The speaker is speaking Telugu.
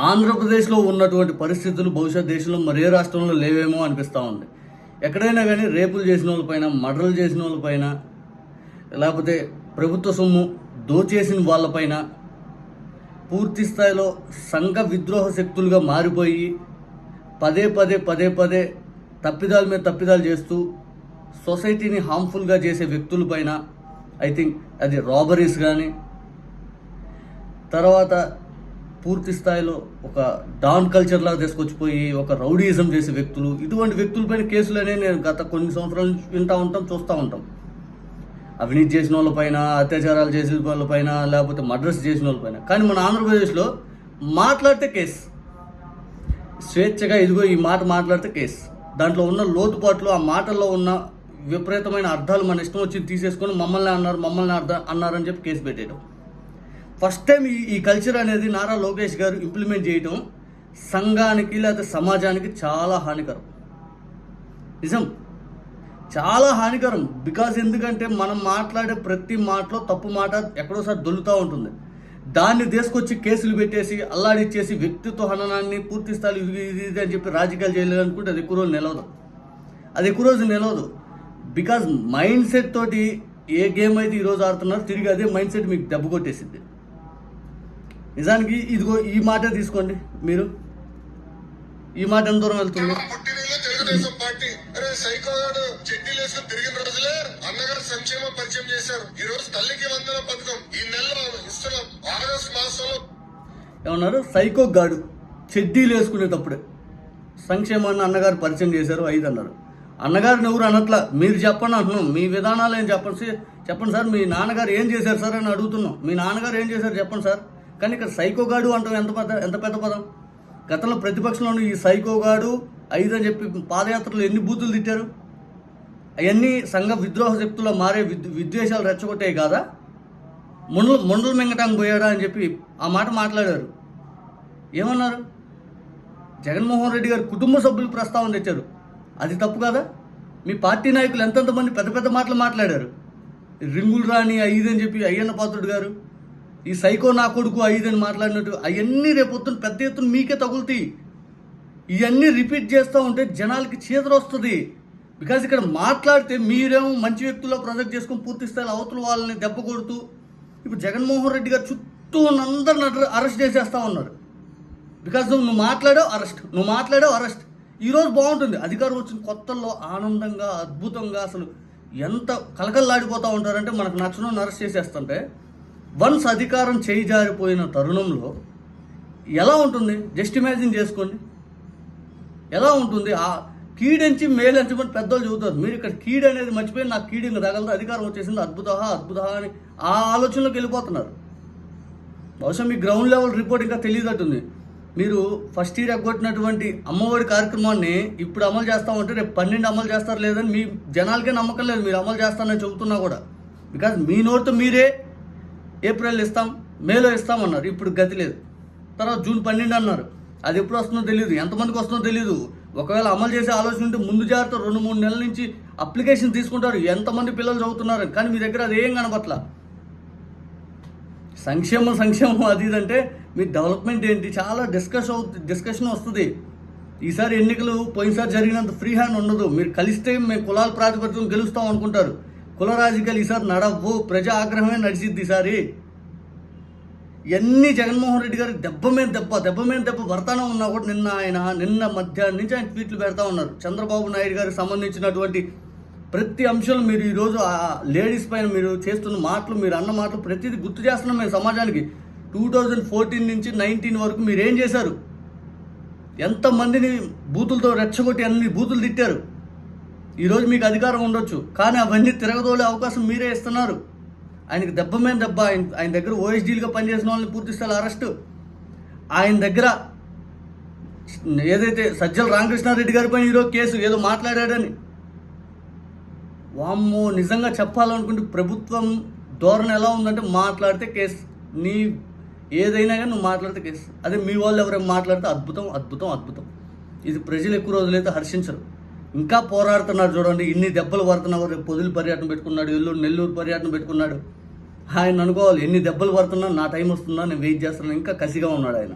ఆంధ్రప్రదేశ్లో ఉన్నటువంటి పరిస్థితులు బహుశా దేశంలో మరే రాష్ట్రంలో లేవేమో అనిపిస్తూ ఉంది. ఎక్కడైనా కానీ రేపులు చేసిన వాళ్ళపైన మర్డర్లు చేసిన వాళ్ళపైన లేకపోతే ప్రభుత్వ సొమ్ము దోచేసిన వాళ్ళపైన పూర్తి స్థాయిలో సంఘ విద్రోహ శక్తులుగా మారిపోయి పదే పదే పదే పదే తప్పిదాల మీద తప్పిదాలు చేస్తూ సొసైటీని హార్మ్ఫుల్గా చేసే వ్యక్తులపైన ఐ థింక్ అది రాబరీస్ కానీ తర్వాత పూర్తి స్థాయిలో ఒక డాన్ కల్చర్ లాగా తీసుకొచ్చిపోయి ఒక రౌడీయిజం చేసే వ్యక్తులు ఇటువంటి వ్యక్తులపైన కేసులనే నేను గత కొన్ని సంవత్సరాల నుంచి వింటూ ఉంటాం చూస్తూ ఉంటాం. అవినీతి చేసిన వాళ్ళపైన అత్యాచారాలు చేసిన వాళ్ళపైన లేకపోతే మర్డర్స్ చేసిన వాళ్ళపైన కానీ మన ఆంధ్రప్రదేశ్లో మాట్లాడితే కేసు. స్వేచ్ఛగా ఇదిగో ఈ మాట మాట్లాడితే కేసు. దాంట్లో ఉన్న లోతుపాట్లు ఆ మాటల్లో ఉన్న విపరీతమైన అర్థాలు మన ఇష్టం వచ్చి తీసేసుకొని మమ్మల్ని అన్నారు మమ్మల్ని అర్థ అన్నారని చెప్పి కేసు పెట్టేయడం. ఫస్ట్ టైం ఈ ఈ కల్చర్ అనేది నారా లోకేష్ గారు ఇంప్లిమెంట్ చేయడం సంఘానికి లేకపోతే సమాజానికి చాలా హానికరం. నిజం? చాలా హానికరం. బికాజ్ ఎందుకంటే మనం మాట్లాడే ప్రతి మాటలో తప్పు మాట ఎక్కడోసారి దొల్లుతూ ఉంటుంది. దాన్ని తీసుకొచ్చి కేసులు పెట్టేసి అల్లాడిచ్చేసి వ్యక్తిత్వ హననాన్ని పూర్తి స్థాయి ఇది ఇది అని చెప్పి రాజకీయాలు చేయాలనుకుంటే అది ఎక్కువ రోజులు నిలవదు. అది ఎక్కువ రోజు నిలవదు. బికాజ్ మైండ్ సెట్ తోటి ఏ గేమ్ అయితే ఈరోజు ఆడుతున్నారో తిరిగి అదే మైండ్ సెట్ మీకు దెబ్బ కొట్టేసింది నిజానికి ఇదిగో ఈ మాట తీసుకోండి మీరు. ఈ మాట ఎంత దూరం వెళ్తుంది? పుట్టినలో తెలుగుదేశం పార్టీ అరే సైకోగాడు చెడ్డీలు వేసుకుని తిరిగిన రోజులే అన్నగారు సంక్షేమ పరిచయం చేశారు. ఈ రోజు తల్లికి వందన పథకం. ఈ నెలలో ఇస్తున్నాం. ఆగస్టు మాసంలో ఏమన్నారు? సైకో గాడు చెడ్డీలు వేసుకునేటప్పుడే సంక్షేమాన్ని అన్నగారు పరిచయం చేశారు ఐదు అన్నారు. అన్నగారిని ఎవరు అనట్లా? మీరు చెప్పండి అంటున్నాం. మీ విధానాలు ఏం చెప్పండి? చెప్పండి సార్ మీ నాన్నగారు ఏం చేశారు సార్ అని అడుగుతున్నాం. మీ నాన్నగారు ఏం చేశారు? చెప్పండి సార్. కానీ ఇక్కడ సైకోగాడు అంటాం ఎంత పెద్ద ఎంత పెద్ద పదం? గతంలో ప్రతిపక్షంలోని ఈ సైకోగాడు ఐదు అని చెప్పి పాదయాత్రలో ఎన్ని బూతులు తిట్టారు? అవన్నీ సంఘ విద్రోహ శక్తుల్లో మారే విద్ విద్వేషాలు రెచ్చగొట్టాయి కాదా? ముండలు ముండలు మింగటానికి పోయాడా అని చెప్పి ఆ మాట మాట్లాడారు. ఏమన్నారు? జగన్మోహన్ రెడ్డి గారు కుటుంబ సభ్యులు ప్రస్తావన తెచ్చారు. అది తప్పు కదా? మీ పార్టీ నాయకులు ఎంతెంత మంది పెద్ద పెద్ద మాటలు మాట్లాడారు? రింగులు రాని అయ్యిదని చెప్పి అయ్యన్న పాత్రుడు గారు ఈ సైకో నా కొడుకు ఐదు అని మాట్లాడినట్టు అవన్నీ రేపొద్దున పెద్ద ఎత్తున మీకే తగులుతాయి. ఇవన్నీ రిపీట్ చేస్తూ ఉంటే జనాలకి చీదర వస్తుంది. బికాజ్ ఇక్కడ మాట్లాడితే మీరేమో మంచి వ్యక్తుల్లో ప్రొజెక్ట్ చేసుకుని పూర్తి స్థాయిలో అవతల వాళ్ళని దెబ్బ కొడుతూ ఇప్పుడు జగన్మోహన్ రెడ్డి గారు చుట్టూ ఉన్న అందరిని అరెస్ట్ చేసేస్తా ఉన్నారు. బికాజ్ నువ్వు నువ్వు మాట్లాడావు అరెస్ట్ నువ్వు మాట్లాడావు అరెస్ట్. ఈరోజు బాగుంటుంది. అధికారం వచ్చిన కొత్తల్లో ఆనందంగా అద్భుతంగా అసలు ఎంత కలకల్లాడిపోతూ ఉంటారంటే మనకు నచ్చడం అరెస్ట్ చేసేస్తుంటే వన్స్ అధికారం చేయి జారిపోయిన తరుణంలో ఎలా ఉంటుంది? జస్ట్ ఇమాజిన్ చేసుకోండి. ఎలా ఉంటుంది? ఆ కీడెంచి మేలెంచమని పెద్దోళ్ళు చెబుతారు మీరు ఇక్కడ కీడు అనేది మర్చిపోయి నాకు కీడు ఇంకా తగలదు అధికారం వచ్చేసింది అద్భుత అద్భుత అని ఆ ఆలోచనలోకి వెళ్ళిపోతున్నారు. బహుశా మీ గ్రౌండ్ లెవెల్ రిపోర్ట్ ఇంకా తెలియదట్టుంది. మీరు ఫస్ట్ ఇయర్ ఎగ్గొట్టినటువంటి అమ్మఒడి కార్యక్రమాన్ని ఇప్పుడు అమలు చేస్తా ఉంటే రేపు పన్నెండు అమలు చేస్తారు లేదని మీ జనాలకే నమ్మకం లేదు మీరు అమలు చేస్తారని చెబుతున్నా కూడా. బికాజ్ మీ నోటితో మీరే ఏప్రిల్ ఇస్తాం మేలో ఇస్తామన్నారు ఇప్పుడు గతి లేదు. తర్వాత జూన్ పన్నెండు అన్నారు. అది ఎప్పుడు వస్తుందో తెలియదు ఎంతమందికి వస్తుందో తెలియదు ఒకవేళ అమలు చేసే ఆలోచన ఉంటే ముందు జాగ్రత్త రెండు మూడు నెలల నుంచి అప్లికేషన్ తీసుకుంటారు. ఎంతమంది పిల్లలు చదువుతున్నారు కానీ మీ దగ్గర అది ఏం కనపట్ల? సంక్షేమం సంక్షేమం అది ఇది అంటే మీ డెవలప్మెంట్ ఏంటి? చాలా డిస్కస్ అవుతుంది డిస్కషన్ వస్తుంది. ఈసారి ఎన్నికలు పోయినసారి జరిగినంత ఫ్రీ హ్యాండ్ ఉండదు. మీరు కలిస్తే మేము కులాల ప్రాతిపదికన గెలుస్తాం అనుకుంటారు. కుల రాజకీయాలు ఈసారి నడవ్వు. ప్రజా ఆగ్రహమే నడిచిద్ది ఈసారి. ఇవన్నీ జగన్మోహన్ రెడ్డి గారి దెబ్బ మీద దెబ్బ దెబ్బ మీద దెబ్బ వర్తనం ఉన్నా కూడా నిన్న ఆయన నిన్న మధ్యాహ్నం నుంచి ఆయన ట్వీట్లు పెడతా ఉన్నారు. చంద్రబాబు నాయుడు గారికి సంబంధించినటువంటి ప్రతి అంశం మీరు ఈరోజు ఆ లేడీస్ పైన మీరు చేస్తున్న మాటలు మీరు అన్న మాటలు ప్రతిదీ గుర్తు చేస్తున్నాం మేము సమాజానికి. టూ థౌజండ్ ఫోర్టీన్ నుంచి నైన్టీన్ వరకు మీరు ఏం చేశారు? ఎంతమందిని బూతులతో రెచ్చగొట్టి అన్ని బూతులు తిట్టారు? ఈరోజు మీకు అధికారం ఉండొచ్చు కానీ అవన్నీ తిరగదోలే అవకాశం మీరే ఇస్తున్నారు. ఆయనకి దెబ్బ మీద దెబ్బ ఆయన ఆయన దగ్గర ఓఎస్డీలుగా పనిచేసిన వాళ్ళని పూర్తి అరెస్ట్ అరెస్టు. ఆయన దగ్గర ఏదైతే సజ్జల రామకృష్ణారెడ్డి గారి పైన ఈరోజు కేసు ఏదో మాట్లాడాడని. వామ్మో నిజంగా చెప్పాలనుకుంటే ప్రభుత్వం ధోరణి ఎలా ఉందంటే మాట్లాడితే కేసు. నీ ఏదైనా కానీ నువ్వు మాట్లాడితే కేసు. అదే మీ వాళ్ళు ఎవరైనా మాట్లాడితే అద్భుతం అద్భుతం అద్భుతం. ఇది ప్రజలు ఎక్కువ రోజులైతే హర్షించరు. ఇంకా పోరాడుతున్నారు చూడండి. ఇన్ని దెబ్బలు పడుతున్నారు రేపు పొదులు పర్యటన పెట్టుకున్నాడు. ఎల్లూరు నెల్లూరు పర్యటన పెట్టుకున్నాడు. ఆయన అనుకోవాలి ఎన్ని దెబ్బలు పడుతున్నా నా టైం వస్తుందా నేను వెయిట్ చేస్తున్నాను. ఇంకా కసిగా ఉన్నాడు ఆయన.